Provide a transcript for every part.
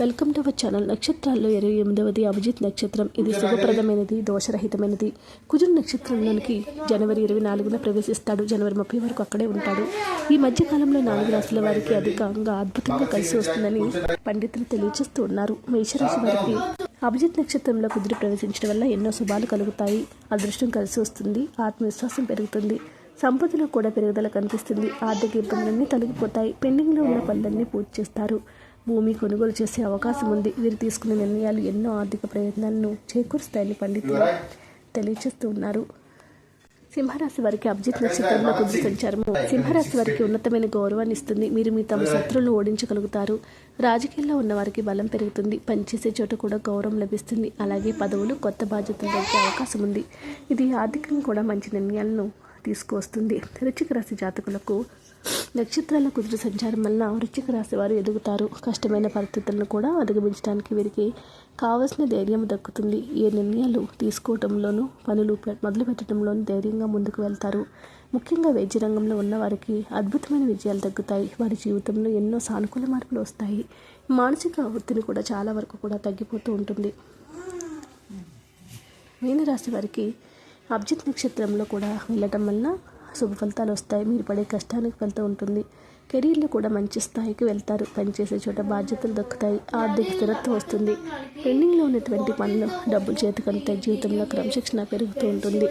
Welcome to our channel నక్షత్రాల్లో ఇరవై ఎనిమిదవది అభిజిత్ నక్షత్రం. ఇది శుభప్రదమైనది దోషరహితమైనది. కుజుడు నక్షత్రంలోనికి జనవరి ఇరవై నాలుగున ప్రవేశిస్తాడు. జనవరి ముప్పై వరకు అక్కడే ఉంటాడు. ఈ మధ్యకాలంలో నాలుగు రాశుల వారికి అధికంగా అద్భుతంగా కలిసి వస్తుందని పండితులు తెలియజేస్తూ ఉన్నారు. మేషరాశి వారికి అభిజిత్ నక్షత్రంలో కుదిరి ప్రవేశించడం వల్ల ఎన్నో శుభాలు కలుగుతాయి. అదృష్టం కలిసి వస్తుంది. ఆత్మవిశ్వాసం పెరుగుతుంది. సంపదలో కూడా పెరుగుదల కనిపిస్తుంది. ఆర్థిక ఇబ్బందులన్నీ తొలగిపోతాయి. పెండింగ్లో ఉన్న పనులన్నీ పూర్తి చేస్తారు. భూమి కొనుగోలు చేసే అవకాశం ఉంది. వీరు తీసుకునే నిర్ణయాలు ఎన్నో ఆర్థిక ప్రయత్నాలను చేకూరుస్తాయని పండితులు తెలియజేస్తూ ఉన్నారు. సింహరాశి వారికి అభిజిత్ నక్షత్రంలో కుదిరి సంచారము. సింహరాశి వారికి ఉన్నతమైన గౌరవాన్ని ఇస్తుంది. మీరు మీ తమ శత్రువులను ఓడించగలుగుతారు. రాజకీయాల్లో ఉన్న వారికి బలం పెరుగుతుంది. పనిచేసే చోట కూడా గౌరవం లభిస్తుంది. అలాగే పదవులు కొత్త బాధ్యతలు దొరికే అవకాశం ఉంది. ఇది ఆర్థికంగా కూడా మంచి నిర్ణయాలను తీసుకువస్తుంది. రుచిక రాశి జాతకులకు నక్షత్రాల కుదురు సంచారం వలన వృశ్చిక రాశి వారు ఎదుగుతారు. కష్టమైన పరిస్థితులను కూడా అధిగమించడానికి వీరికి కావలసిన ధైర్యం దక్కుతుంది. ఏ నిర్ణయాలు తీసుకోవటంలోనూ పనులు మొదలు పెట్టడంలోనూ ధైర్యంగా ముందుకు వెళ్తారు. ముఖ్యంగా వైద్య రంగంలో ఉన్న వారికి అద్భుతమైన విజయాలు తగ్గుతాయి వారి జీవితంలో ఎన్నో సానుకూల మార్పులు వస్తాయి. మానసిక ఒత్తిడి కూడా చాలా వరకు కూడా తగ్గిపోతూ ఉంటుంది. మీనరాశి వారికి అబ్జిత్ నక్షత్రంలో కూడా వెళ్ళటం వలన శుభ ఫలితాలు వస్తాయి. మీరు పడే కష్టానికి ఫలితం ఉంటుంది. కెరీర్లో కూడా మంచి స్థాయికి వెళ్తారు. పనిచేసే చోట బాధ్యతలు దక్కుతాయి. ఆర్థిక స్థిరత్వం వస్తుంది. పెండింగ్లో ఉన్నటువంటి పనులు డబ్బులు చేతికి జీవితంలో క్రమశిక్షణ పెరుగుతూ ఉంటుంది.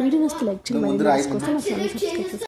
వీడియో నస్తే లైక్ చేయండి. కోసం సబ్స్క్రైబ్